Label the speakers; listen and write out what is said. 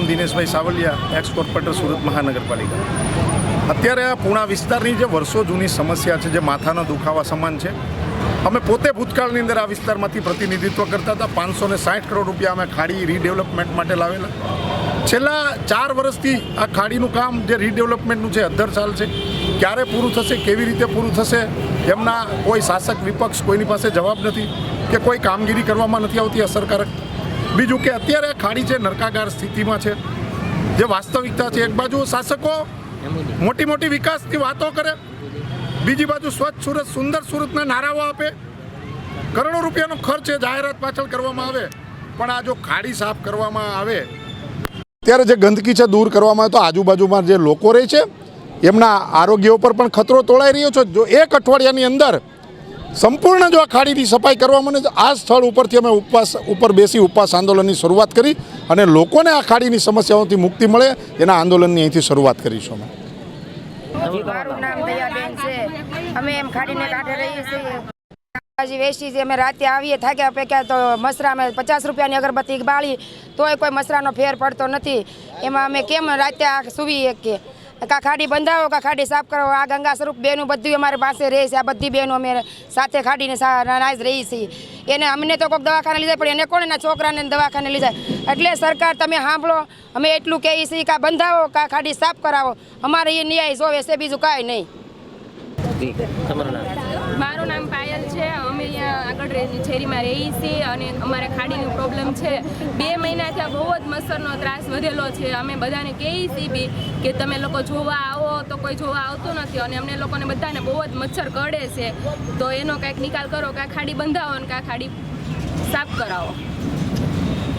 Speaker 1: Dineshbhai Savaliya ex corporator Surat મહાનગરપાલિકા. અત્યારે આ પૂણા વિસ્તારની જે વર્ષો જૂની સમસ્યા છે, જે માથાનો દુખાવા સમાન છે, અમે પોતે ભૂતકાળની અંદર આ વિસ્તારમાંથી પ્રતિનિધિત્વ કરતા હતા. પાંચસો ને સાઠ કરોડ રૂપિયા અમે ખાડી રીડેવલપમેન્ટ માટે લાવેલા. છેલ્લા ચાર વર્ષથી આ ખાડીનું કામ જે રીડેવલપમેન્ટનું છે અધ્ધર ચાલ છે, ક્યારે પૂરું થશે, કેવી રીતે પૂરું થશે, એમના કોઈ શાસક વિપક્ષ કોઈની પાસે જવાબ નથી કે કોઈ કામગીરી કરવામાં નથી આવતી અસરકારક. બીજું કે અત્યારે ખાડી છે નરકાગાર સ્થિતિમાં છે, જે વાસ્તવિકતા છે, એક બાજુ શાસકો મોટી મોટી વિકાસની વાતો કરે, બીજી બાજુ સ્વચ્છ સુરત, સુંદર સુરતના નારાઓ આપે, કરોડો રૂપિયાનો ખર્ચ એ જાહેરાત પાછળ કરવામાં આવે, પણ આ જો ખાડી સાફ કરવામાં આવે ત્યારે જે ગંદકી છે દૂર કરવામાં આવે તો આજુબાજુમાં જે લોકો રહે છે, એમના આરોગ્ય ઉપર પણ ખતરો તોળાઈ રહ્યો છે. જો એક અઠવાડિયાની અંદર સંપૂર્ણ જો આ ખાડીની સફાઈ કરવા મને આ સ્થળ ઉપરથી અમે ઉપવાસ ઉપર બેસી ઉપવાસ આંદોલનની શરૂઆત કરી અને લોકોને આ ખાડીની સમસ્યાઓથી મુક્તિ મળે એના આંદોલનની અહીંથી શરૂઆત કરીશું અમે.
Speaker 2: અમે એમ ખાડીને કાંઠે વેચી છે. અમે રાતે આવીએ થાક્યા પેક્યા તો મસરા અમે પચાસ રૂપિયાની અગરબત્તી બાળી, તોય કોઈ મસરાનો ફેર પડતો નથી. એમાં અમે કેમ રાતે આ સુવી શકીએ ખાડી બંધાવો કા ખાડી સાફ કરો. આ ગંગા સ્વરૂપ બેનું બધું અમારી પાસે રહે છે. આ બધી બહેનો અમે સાથે ખાડીને નાજ રહી છીએ. એને અમને તો કોઈક દવાખાને લીધા પણ એને કોણ એના છોકરાને દવાખાને લીધા એટલે સરકાર તમે સાંભળો, અમે એટલું કહીએ છીએ કા બંધાવો કા ખાડી સાફ કરાવો. અમારે એ ન્યાય જોવે છે, બીજું કાંઈ નહીં.
Speaker 3: તમારું નામ?
Speaker 4: પાયલ છે. અમે અહીંયા આગળ શેરીમાં રહીએ છીએ અને અમારે ખાડીની પ્રોબ્લેમ છે. બે મહિનાથી આ બહુ જ મચ્છરનો ત્રાસ વધેલો છે. અમે બધાને કહીએ છીએ બી કે તમે લોકો જોવા આવો તો કોઈ જોવા આવતું નથી અને અમને લોકોને બધાને બહુ જ મચ્છર કરડે છે. તો એનો કાંઈક નિકાલ કરો કાં ખાડી બંધાવો અને કાં ખાડી સાફ કરાવો.